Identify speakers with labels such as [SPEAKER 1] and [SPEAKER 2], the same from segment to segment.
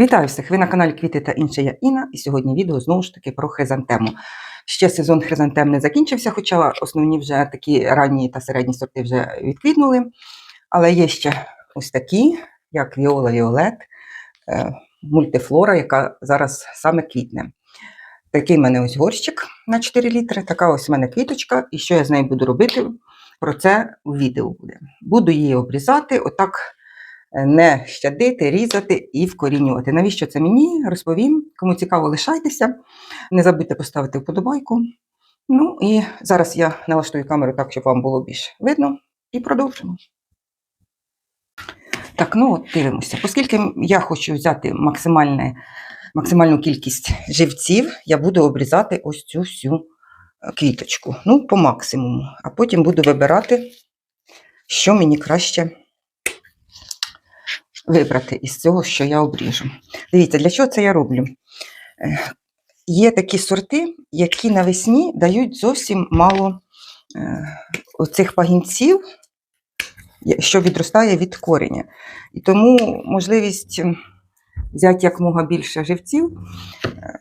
[SPEAKER 1] Вітаю всіх! Ви на каналі Квіти та інше я Інна, і сьогодні відео знову ж таки про хризантему. Ще сезон хризантем не закінчився, хоча основні вже такі ранні та середні сорти вже відквітнули. Але є ще ось такі, як Віола Віолет, е, мультифлора, яка зараз саме квітне. Такий в мене ось горщик на 4 літри, така ось в мене квіточка. І що я з нею буду робити, про це у відео буде. Буду її обрізати, отак не щадити, різати і вкорінювати. Навіщо це мені? Розповім. Кому цікаво, лишайтеся. Не забудьте поставити вподобайку. Ну і зараз я налаштую камеру так, щоб вам було більш видно, і продовжимо. Так, ну от дивимося. Оскільки я хочу взяти максимальне, максимальну кількість живців, я буду обрізати ось цю всю е, квіточку. Ну, по максимуму. А потім буду вибирати, що мені краще вибрати із цього, що я обріжу. Дивіться, для чого це я роблю? Е, Є такі сорти, які навесні дають зовсім мало е, оцих пагінців, що відростає від кореня. І тому можливість взяти якомога більше живців, е,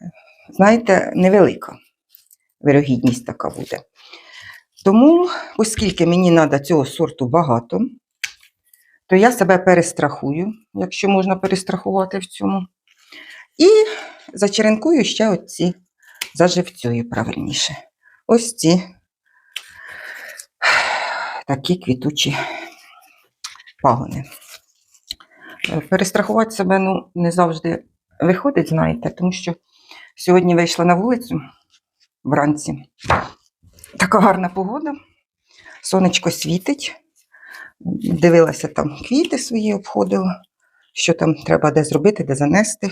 [SPEAKER 1] знаєте, невелика вирогідність така буде. Тому, оскільки мені треба цього сорту багато, то я себе перестрахую, якщо можна перестрахувати в цьому. І зачеренкую ще оці, заживцюю правильніше. Ось ці такі квітучі пагони. Е, Перестрахувати себе ну, не завжди виходить, знаєте, тому що сьогодні вийшла на вулицю вранці. Така гарна погода, сонечко світить. Дивилася там квіти свої, обходила, що там треба де зробити, де занести.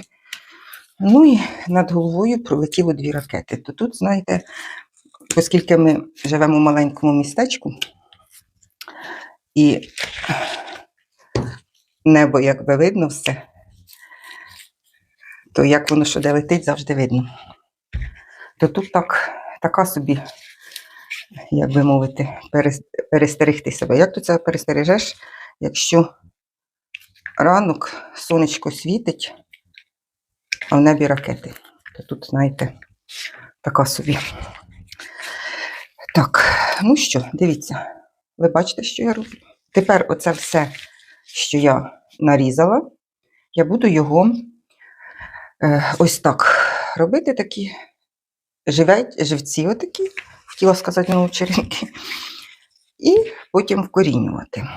[SPEAKER 1] Ну і над головою пролетіло дві ракети. То тут, знаєте, оскільки ми живемо в маленькому містечку, і небо якби видно все, то як воно що де летить, завжди видно. То тут так, така собі, як би мовити, перестерегти себе. Як ти це перестережеш, якщо ранок сонечко світить, а в небі ракети? То тут, знаєте, така собі. Так, ну що, дивіться, ви бачите, що я роблю? Тепер оце все, що я нарізала, я буду його е, ось так робити, такі живець, живці отакі, хотіла сказати ну, черенки, і потім вкорінювати.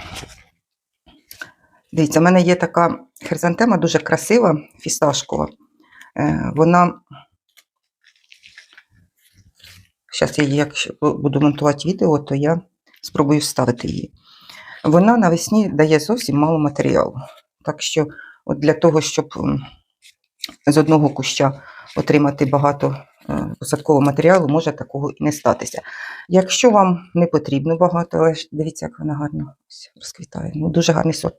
[SPEAKER 1] Дивіться, в мене є така хризантема дуже красива, фісташкова. Е, вона. Зараз я її, якщо буду монтувати відео, то я спробую вставити її. Вона навесні дає зовсім мало матеріалу. Так що, от для того, щоб з одного куща отримати багато посадкового матеріалу, може такого і не статися. Якщо вам не потрібно багато, але дивіться, як вона гарно розквітає. Ну, дуже гарний сорт.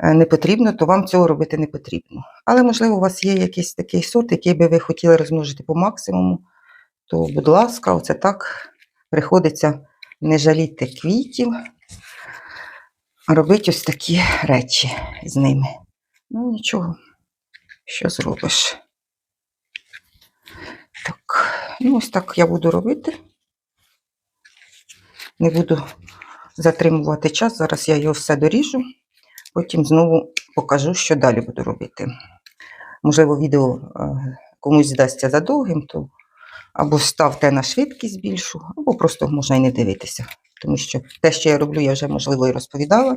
[SPEAKER 1] Е, Не потрібно, то вам цього робити не потрібно. Але, можливо, у вас є якийсь такий сорт, який би ви хотіли розмножити по максимуму, то, будь ласка, оце так приходиться не жаліти квітів, робити ось такі речі з ними. Ну, нічого, що зробиш. Так, ну ось так я буду робити. Не буду затримувати час. Зараз я його все доріжу, потім знову покажу, що далі буду робити. Можливо, відео е, комусь здасться задовгим, то або ставте на швидкість більшу, або просто можна і не дивитися. Тому що те, що я роблю, я вже, можливо, і розповідала.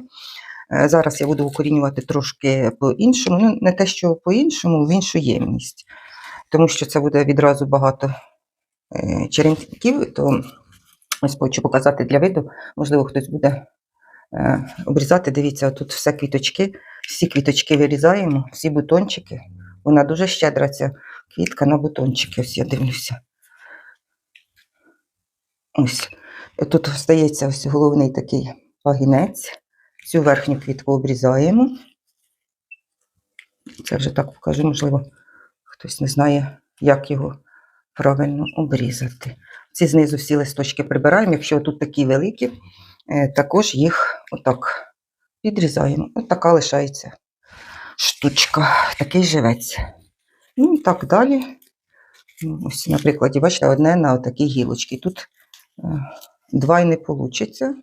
[SPEAKER 1] Е, Зараз я буду укорінювати трошки по-іншому. Ну, не те, що по-іншому, в іншу ємність. Тому що це буде відразу багато е, черенків, то ось хочу показати для виду. Можливо, хтось буде е, обрізати. Дивіться, тут все квіточки, всі квіточки вирізаємо, всі бутончики. Вона дуже щедра, ця квітка на бутончики. Ось я дивлюся. Ось. Тут стається ось головний такий пагінець. Цю верхню квітку обрізаємо. Це вже так покажу, можливо, хтось не знає, як його правильно обрізати. Ці знизу всі листочки прибираємо. Якщо тут такі великі, е, також їх отак підрізаємо. От така лишається штучка, такий живець. Ну і так далі. Ну, Ось, на прикладі, бачите, одне на отакій гілочці. Тут е, два й не вийде.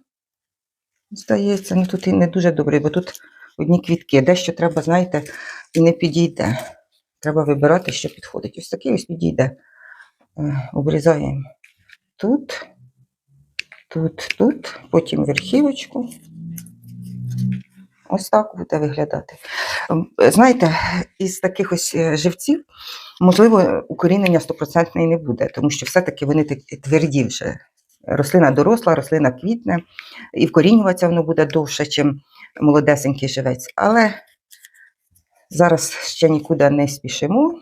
[SPEAKER 1] Здається, ну тут і не дуже добре, бо тут одні квітки. Дещо треба, знаєте, і не підійде. Треба вибирати, що підходить. Ось такий ось підійде. Е, Обрізаємо тут, тут, тут, потім верхівочку. Ось так буде виглядати. Ем, Знаєте, із таких ось е, живців, можливо, укорінення стопроцентне не буде, тому що все-таки вони тверді вже. Рослина доросла, рослина квітне, і вкорінюватися воно буде довше, ніж молодесенький живець. Але зараз ще нікуди не спішимо,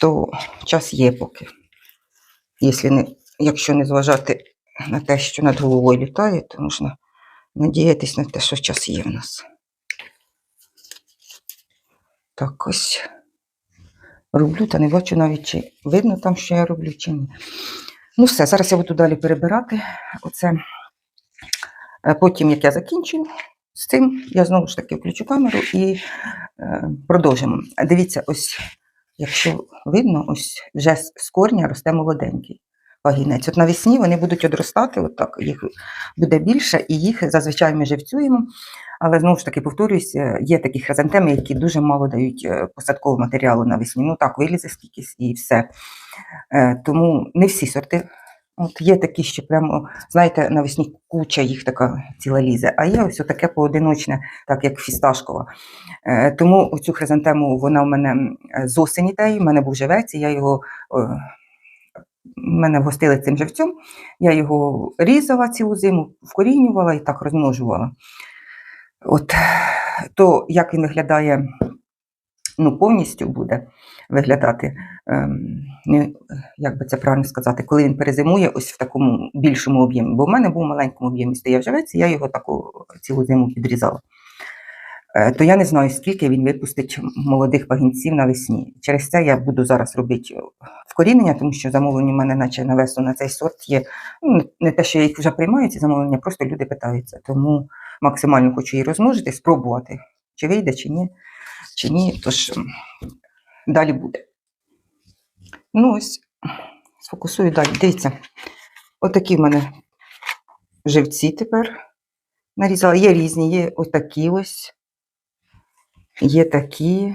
[SPEAKER 1] то час є поки. Якщо не, якщо не зважати на те, що над головою літає, то можна надіятись на те, що час є в нас. Так ось роблю, та не бачу навіть, чи видно там, що я роблю, чи ні. Ну все, зараз я буду далі перебирати оце. Е, Потім, як я закінчу з цим, я знову ж таки включу камеру і е, продовжимо. Дивіться, ось, якщо видно, ось вже з корня росте молоденький пагінець. От навесні вони будуть одростати, отак, їх буде більше, і їх зазвичай ми живцюємо. Але знову ж таки, повторюсь, е, є такі хризантеми, які дуже мало дають е, посадкового матеріалу навесні. Ну так, вилізе скільки і все. Е, Тому не всі сорти. От є такі, що прямо, знаєте, навесні куча їх така ціла лізе, а є ось таке поодиночне, так як фісташкова. Е, Тому оцю хризантему вона в мене з осені та в мене був живець, і я його. е, Мене вгостили цим живцем, я його різала цілу зиму, вкорінювала і так розмножувала. От, то як він виглядає, ну, повністю буде виглядати, ем, як би це правильно сказати, коли він перезимує ось в такому більшому об'ємі. Бо в мене був маленькому об'ємі стояв живець, і я його таку цілу зиму підрізала. Е, То я не знаю, скільки він випустить молодих пагінців навесні. Через це я буду зараз робити вкорінення, тому що замовлення в мене, наче на весну на цей сорт є. Ну, не те, що я їх вже приймаю, ці замовлення, просто люди питаються. Тому максимально хочу її розмножити, спробувати, чи вийде, чи ні. Чи ні, тож далі буде. Ну, ось, сфокусую далі. Дивіться, отакі в мене живці тепер нарізала. Є різні, є отакі ось. Є такі.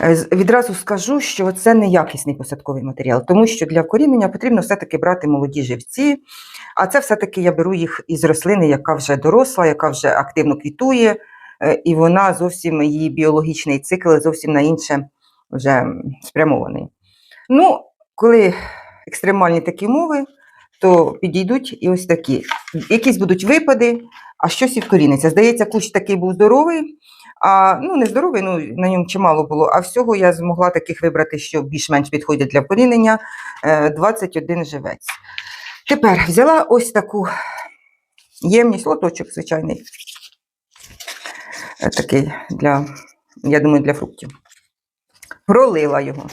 [SPEAKER 1] Е, Відразу скажу, що це не якісний посадковий матеріал, тому що для вкорінення потрібно все-таки брати молоді живці, а це все-таки я беру їх із рослини, яка вже доросла, яка вже активно квітує, і вона зовсім її біологічний цикл зовсім на інше вже спрямований. Ну, коли екстремальні такі умови, то підійдуть і ось такі. Якісь будуть випади, а щось і вкоріниться. Здається, кущ такий був здоровий, а ну не здоровий, ну на ньому чимало було. А всього я змогла таких вибрати, що більш-менш підходять для вкорінення. е, 21 живець. Тепер взяла ось таку ємність, лоточок звичайний. Такий для, я думаю, для фруктів. Пролила його.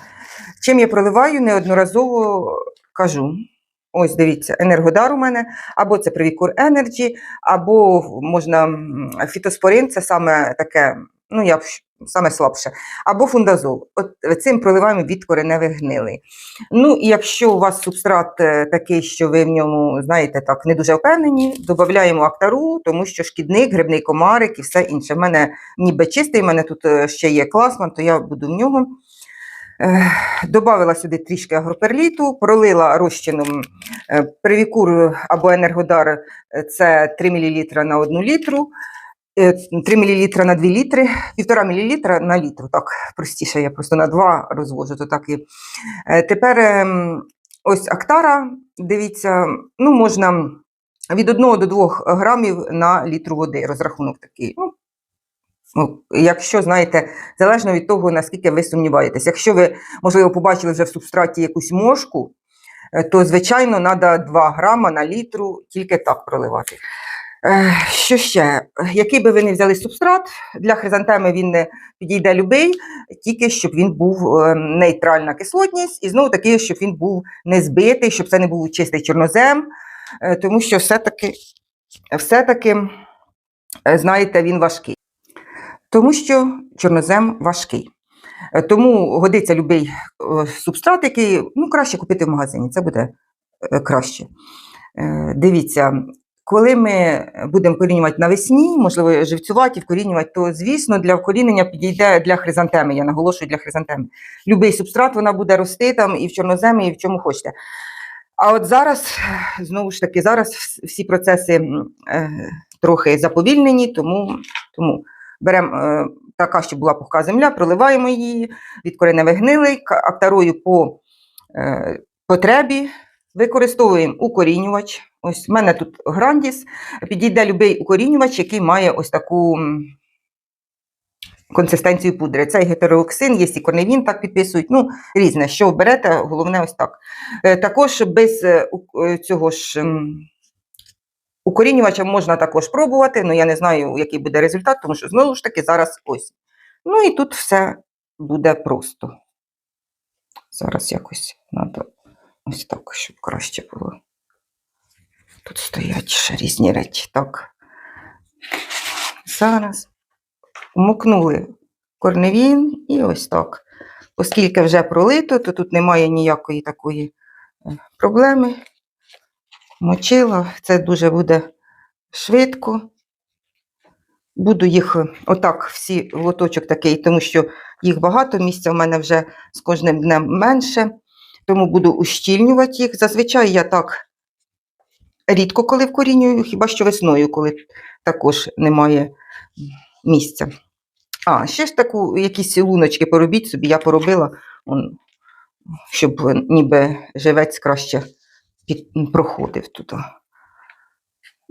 [SPEAKER 1] Чим я проливаю, неодноразово кажу. Ось дивіться, енергодар у мене, або це Привікур Energy, або можна фітоспорин, це саме таке, ну я саме слабше, або фундазол. От цим проливаємо від кореневих гнилей. Ну і якщо у вас субстрат е, такий, що ви в ньому, знаєте, так не дуже впевнені, додаємо актару, тому що шкідник, грибний комарик і все інше. В мене ніби чистий, в мене тут е, ще є класман, то я буду в нього. Е, Добавила сюди трішки агроперліту, пролила розчином е, привікур або енергодар е, це 3 мл на 1 літру, е, 3 мл на 2 літри, 1,5 мл на літру. Так, простіше, я просто на 2 розвожу. То так і. Е, Тепер ем, ось актара, дивіться, ну можна від 1 до 2 грамів на літру води, розрахунок такий. Ну, Ну, якщо знаєте, залежно від того, наскільки ви сумніваєтесь. Якщо ви, можливо, побачили вже в субстраті якусь мошку, е, то, звичайно, треба 2 грама на літру тільки так проливати. Що ще? Який би ви не взяли субстрат, для хризантеми він не підійде любий, тільки щоб він був е, нейтральна кислотність, і знову таки, щоб він був не збитий, щоб це не був чистий чорнозем, е, тому що все-таки, все-таки, е, знаєте, він важкий. Тому що чорнозем важкий. Тому годиться будь-який субстрат, який ну, краще купити в магазині, це буде краще. Дивіться, коли ми будемо вкорінювати навесні, можливо, живцювати вкорінювати, то, звісно, для вкорінення підійде для хризантеми. Я наголошую для хризантеми. Любий субстрат вона буде рости там і в чорноземі, і в чому хочете. А от зараз, е, знову ж таки, зараз всі процеси е, трохи заповільнені, тому, тому беремо е, така, щоб була пухка земля, проливаємо її, від кореневих гнилий, акторою по е, потребі, використовуємо укорінювач. Ось в мене тут грандіс. Підійде будь-який укорінювач, який має ось таку консистенцію пудри. Це і гетерооксин, є і корневін, так підписують. Ну, різне, що берете, головне ось так. Е, Також без е, е, цього ж укорінювача можна також пробувати, але я не знаю, який буде результат, тому що знову ж таки зараз ось. Ну і тут все буде просто. Зараз якось треба ось так, щоб краще було. Тут стоять ще різні речі. Так. Зараз умокнули корневін і ось так. Оскільки вже пролито, то тут немає ніякої такої е, проблеми. Мочила, це дуже буде швидко. Буду їх е, отак, всі в лоточок такий, тому що їх багато, місця в мене вже з кожним днем менше, тому буду ущільнювати їх. Зазвичай я так рідко коли вкорінюю, хіба що весною, коли також немає місця. А, ще ж таку якісь луночки поробіть собі, я поробила, щоб ніби живець краще під, проходив туди.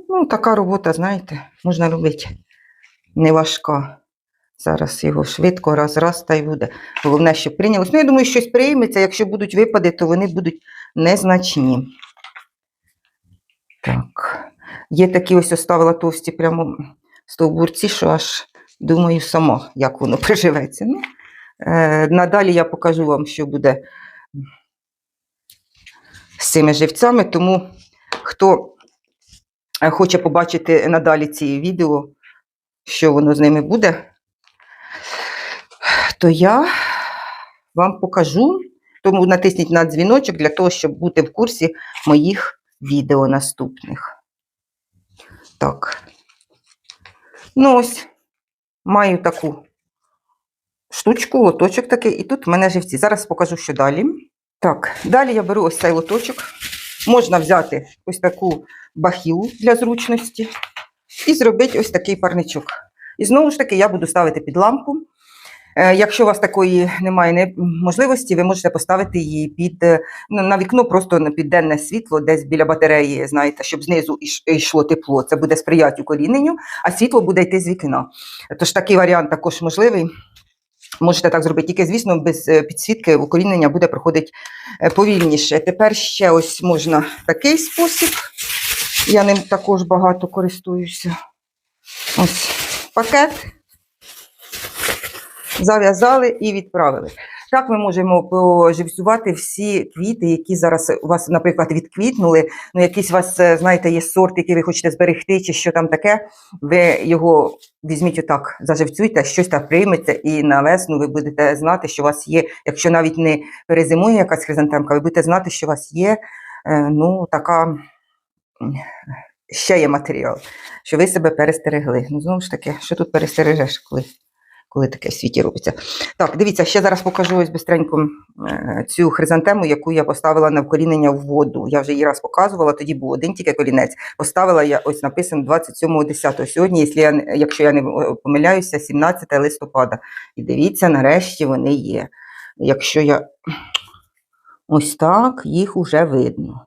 [SPEAKER 1] Ну, така робота, знаєте, можна робити не важка. Зараз його швидко, раз, раз та й буде. Головне, щоб прийнялось. Ну, я думаю, щось прийметься. Якщо будуть випади, то вони будуть незначні. Так. Є такі ось оставила товсті прямо стовбурці, що аж думаю сама, як воно приживеться. Ну, е, надалі я покажу вам, що буде з цими живцями, тому хто е, хоче побачити надалі ці відео, що воно з ними буде, то я вам покажу. Тому натисніть на дзвіночок для того, щоб бути в курсі моїх відео наступних. Так. Ну ось, маю таку штучку, лоточок такий, і тут в мене живці. Зараз покажу, що далі. Так, далі я беру ось цей лоточок. Можна взяти ось таку бахілу для зручності і зробити ось такий парничок. І знову ж таки, я буду ставити під лампу. Е, Якщо у вас такої немає можливості, ви можете поставити її під е, ну, на вікно, просто на підденне світло, десь біля батареї, знаєте, щоб знизу йшло тепло. Це буде сприяти укоріненню, а світло буде йти з вікна. Тож такий варіант також можливий. Можете так зробити, тільки, звісно, без е, підсвітки укорінення буде проходити повільніше. Тепер ще ось можна такий спосіб. Я ним також багато користуюся. Ось пакет. Зав'язали і відправили. Так ми можемо поживцювати всі квіти, які зараз у вас, наприклад, відквітнули. Ну, якийсь у вас, е, знаєте, є сорт, який ви хочете зберегти, чи що там таке. Ви його візьміть отак, заживцюйте, щось так прийметься, і на весну ви будете знати, що у вас є, якщо навіть не перезимує якась хризантемка, ви будете знати, що у вас є е, ну, така ще є матеріал, що ви себе перестерегли. Ну, знову ж таки, що тут перестережеш, коли, коли таке в світі робиться? Так, дивіться, ще зараз покажу ось бистренько е, цю хризантему, яку я поставила на вкорінення в воду. Я вже її раз показувала, тоді був один тільки корінець. Поставила я ось написано 27.10. Сьогодні, якщо я, не- е, помиляюся, 17 листопада. І дивіться, нарешті вони є. Якщо я ось так, їх уже видно.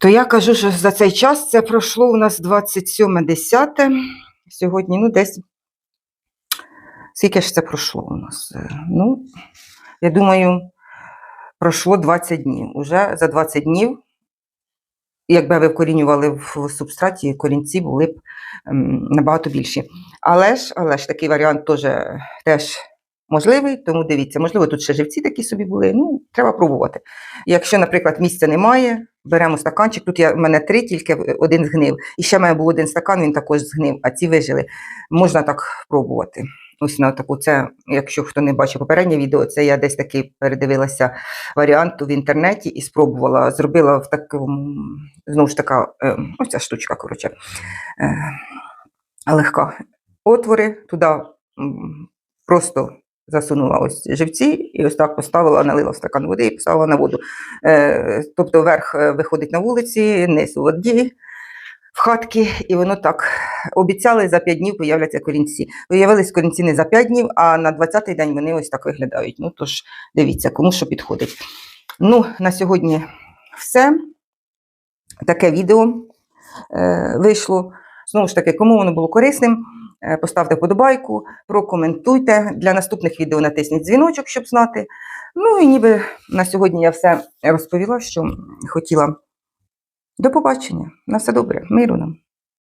[SPEAKER 1] То я кажу, що за цей час це пройшло у нас 27.10. Сьогодні, ну, десь. Скільки ж це пройшло у нас? Е, Ну, я думаю, пройшло 20 днів. Уже за 20 днів, якби ви вкорінювали в субстраті, корінці були б ем, набагато більші. Але ж, але ж такий варіант теж, теж можливий, тому дивіться, можливо, тут ще живці такі собі були. Ну, треба пробувати. Якщо, наприклад, місця немає, беремо стаканчик. Тут я, в мене три, тільки один згнив. І ще в мене був один стакан, він також згнив, а ці вижили. Можна так пробувати. Ось на таку, це, якщо хто не бачив попереднє відео, це я десь таки передивилася варіант в інтернеті і спробувала. Зробила в такому, знову ж така, е, ось ця штучка, коротше, е, легка. Отвори туди просто засунула ось живці і ось так поставила, налила в стакан води і поставила на воду. Е, тобто верх виходить на вулиці, низ у воді, в хатки, і воно так. Обіцяли за 5 днів появляться корінці. Виявились корінці не за 5 днів, а на 20-й день вони ось так виглядають. Ну тож дивіться, кому що підходить. Ну, на сьогодні все. Таке відео е, вийшло. Знову ж таки, кому воно було корисним, е, поставте вподобайку, прокоментуйте. Для наступних відео натисніть дзвіночок, щоб знати. Ну і ніби на сьогодні я все розповіла, що хотіла. До побачення. На все добре. Миру нам.